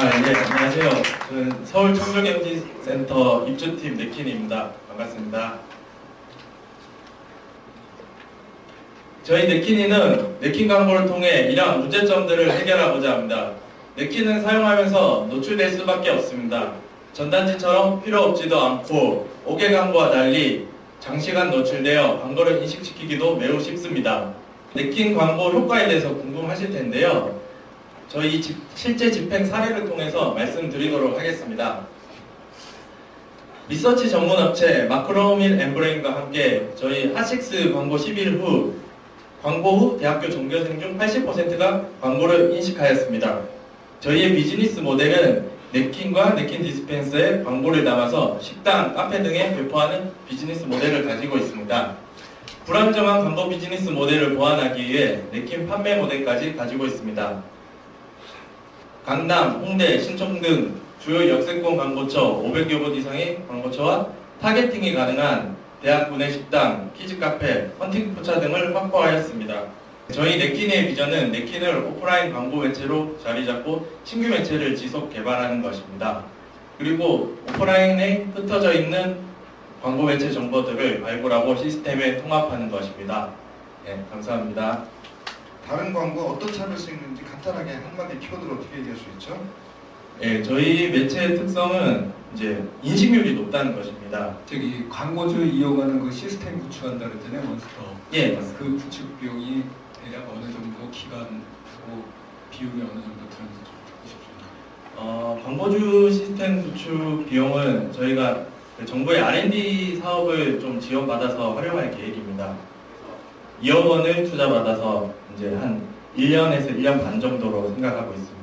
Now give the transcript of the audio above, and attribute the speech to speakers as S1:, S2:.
S1: 아, 네, 안녕하세요. 저는 서울 청정경제센터 입주팀 네킨입니다. 반갑습니다. 저희 네키니는 네킨 광고를 통해 이러한 문제점들을 해결하고자 합니다. 네킨은 사용하면서 노출될 수밖에 없습니다. 전단지처럼 필요 없지도 않고 5개 광고와 달리 장시간 노출되어 광고를 인식시키기도 매우 쉽습니다. 네킨 광고 효과에 대해서 궁금하실 텐데요. 저희 집- 실제 집행 사례를 통해서 말씀드리도록 하겠습니다. 리서치 전문 업체 마크로밀 엠브레인과 함께 저희 하식스 광고 10일 후 광고 후 대학교 종교생 중 80%가 광고를 인식하였습니다. 저희의 비즈니스 모델은 냅킨과 냅킨 디스펜서에 광고를 담아서 식당, 카페 등에 배포하는 비즈니스 모델을 가지고 있습니다. 불안정한 광고 비즈니스 모델을 보완하기 위해 냅킨 판매 모델까지 가지고 있습니다. 강남, 홍대, 신촌 등 주요 역세권 광고처 500여 곳 이상의 광고처와 타겟팅이 가능한 대학 구내 식당, 키즈 카페, 헌팅 포차 등을 확보하였습니다. 저희 네킨의 비전은 네킨을 오프라인 광고 매체로 자리 잡고 신규 매체를 지속 개발하는 것입니다. 그리고 오프라인에 흩어져 있는 광고 매체 정보들을 발굴하고 시스템에 통합하는 것입니다. 네, 감사합니다.
S2: 다른 광고 어떤 차별성이 있는지 간단하게 한마디 키워드로 어떻게 얘기할 수 있죠?
S1: 예, 저희 매체의 특성은 이제 인식률이 높다는 것입니다.
S3: 저기 광고주 이용하는 그 시스템 구축한다 그랬잖아요 몬스터
S1: 예, 맞습니다.
S3: 그 구축 비용이 대략 어느 정도 기간하고 비용이 어느 정도 드는지 좀 듣고 싶습니다
S1: 어, 광고주 시스템 구축 비용은 저희가 그 정부의 R&D 사업을 좀 지원받아서 활용할 계획입니다. 2억 원을 투자받아서 이제 한 1년에서 1년 반 정도로 생각하고 있습니다.